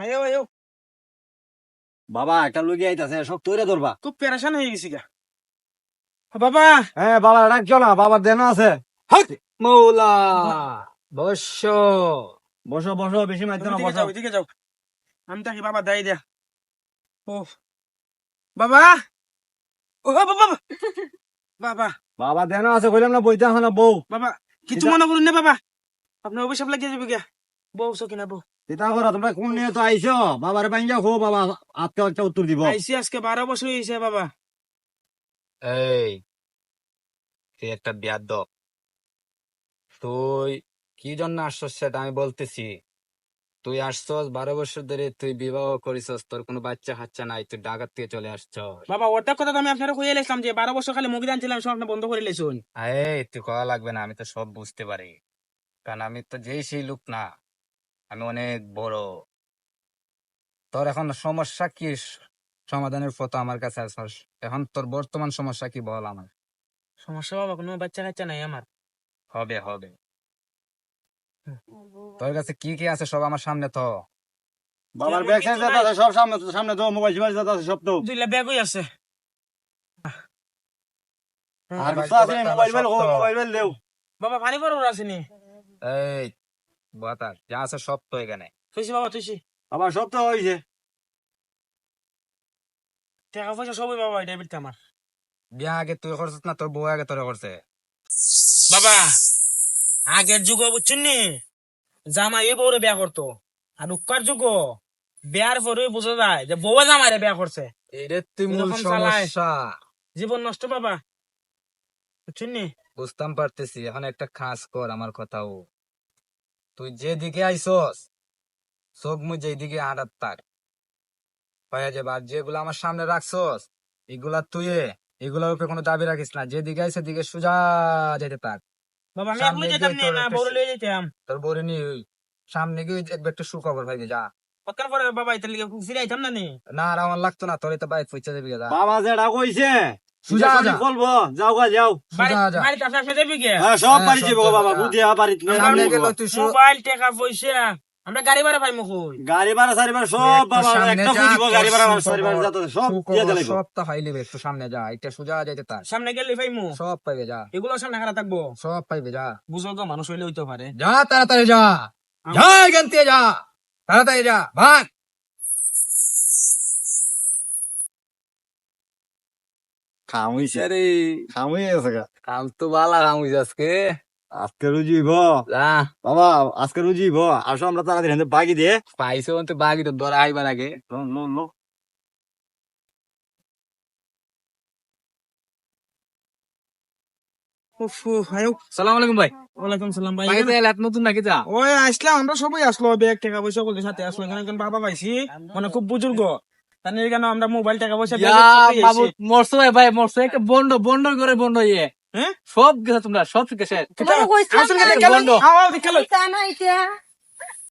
আয়ো আয়ো বাবা একটা লুগি আইতাছে সব তৈরি ধরবা খুব পেরেশান হয়ে গেছি গা। বাবা। হ্যাঁ বাবা ডাকছো না বাবার দেনা আছে। মৌলা বস্য বসো। বসো বেশি মাইতে না বসো। যাও ওইদিকে যাও। আমি তাকে বাবা দেয় দেয়া ও। বাবা। ও বাবা বাবা। বাবা। বাবা দেনা আছে কইলাম না বইতে না বউ। বাবা কিছু মনে করুন না বাবা। আপনার অভিশাপ লাগিয়ে যাবে গিয়া। বউ সকিনা বউ। চিন্তা করো তোমরা কোন নিয়ে তো আইছো? বাবার বাইঙ্গা খো বাবা আজকে একটা উত্তর দিব। আইসি আজকে বারো বছর হয়েছে বাবা। এই তুই একটা বিয়াদ তুই কি জন্য আসছস সেটা আমি বলতেছি। তুই আসছস বারো বছর ধরে তুই বিবাহ করিছস তোর কোনো বাচ্চা কাচ্চা নাই তুই ডাকাত থেকে চলে আসছস। বাবা ওটা কথা তো আমি আপনারা কইয়ে লেছিলাম যে বারো বছর খালি মুগি আনছিলাম সব আপনি বন্ধ করে লেছুন। এই তুই কয়া লাগবে না আমি তো সব বুঝতে পারি। কারণ আমি তো যেই সেই লোক না। আমি অনেক বড়। তোর এখন সমস্যা কি? সমাধানের পথ আমার কাছে আসছস এখন তোর বর্তমান সমস্যা কি বল আমার? সমস্যা বাবা কোনো বাচ্চা কাচ্চা নাই আমার। হবে হবে। তোর কাছে কি কি আছে সব আমার সামনে তো? বাবার ব্যাগ সাইজ আছে সব সামনে সামনে তো মোবাইল টোবাইল আছে সব তো। দুইলা ব্যাগই আছে। আর মোবাইল তো আছে টোবাইল মোবাইল তো। মোবাইল দেও। বাবা পানি বড় আসেনি এই বাতার যা আছে সব তো এখানে। তুইছি বাবা তুইছি বাবা সব তো হইছে টাকা পয়সা সবই বাবা এটা বিলতে আমার। বিয়া আগে তুই করছিস না তোর বউ আগে তোরে করছে? বাবা আগের যুগ বুঝছেন নি? জামাই এই বউরে বিয়া করতো। আর উক্কার যুগ বিয়ার পরে বোঝা যায় যে বউ জামাইরে বিয়া করছে। এটা তুই মূল সমস্যা। জীবন নষ্ট বাবা। বুঝছেন নি? বুঝতাম পারতেছি এখন একটা খাস কর আমার কথাও। তুই যেদিকে আইসস চোখ মুই যেদিকে আড়াত তাক পাইয়া যাবে আর যেগুলো আমার সামনে রাখছস এগুলা তুই এগুলোর উপরে কোনো দাবি রাখিস না। যেদিকে আইসে দিকে সোজা যেতে থাক। বাবা আমি সামনে যেতাম নি না বউরে লয়ে যেতাম তোর নিয়ে ওই সামনে গিয়ে একবার একটু সুখবর পাইবি যা। কতক্ষণ পরে বাবা লিগে ফিরে আইতাম না নি? না আর আমার লাগতো না তোর তো বাইক পয়সা দেবি যা। বাবা যেটা কইছে সামনে গেল তুই সু- মোবাইল টাকা পয়সা। আমরা গাড়ি ভাড়া পাই মুখুই গাড়ি ভাড়া সারি ভাড়া সব একটু বাবা একটা যা, বুঝিব গাড়ি ভাড়া সারি ভাড়া যাতে সব দিয়ে দিলে সব তো হাইলিবে একটু সামনে যা এটা সোজা যেতে থাক সামনে গেলে পাইমু? সব পাইবে যা। এগুলো সামনে খারাপ থাকব? সব পাইবে যা। বুঝো তো মানুষ হইলে হইতে পারে। যা তাড়াতাড়ি যা। যা এখান থেকে যা। তাড়াতাড়ি যা ভাগ। খাম আরে। খাম কাম তো বালা কাম আজকে। আজকে রুজিব বাবা আজকে রুজিব আসো আমরা তাড়াতাড়ি হাতে বাগি দিয়ে। পাইছে বলতে বাকি তো ধরা আইবার আগে। লো লো লো। উফ উফ, আয়ো। সালাম আলাইকুম ভাই। ওয়ালাইকুম সালাম ভাই। নতুন নাকি যা? ওই আসলাম। আমরা সবাই আসলো। ব্যাগ টাকা পয়সা করলে সাথে আসলো। বাবা পাইছি। মানে খুব বুজুর্গ। তার কেন আমরা মোবাইল টাকা পয়সা মরছো ভাই ভাই মরছো। একটা বন্ড বন্ড করে বন্ড ইয়ে। হ্যাঁ? সব গেছে তোমরা সব গেছে।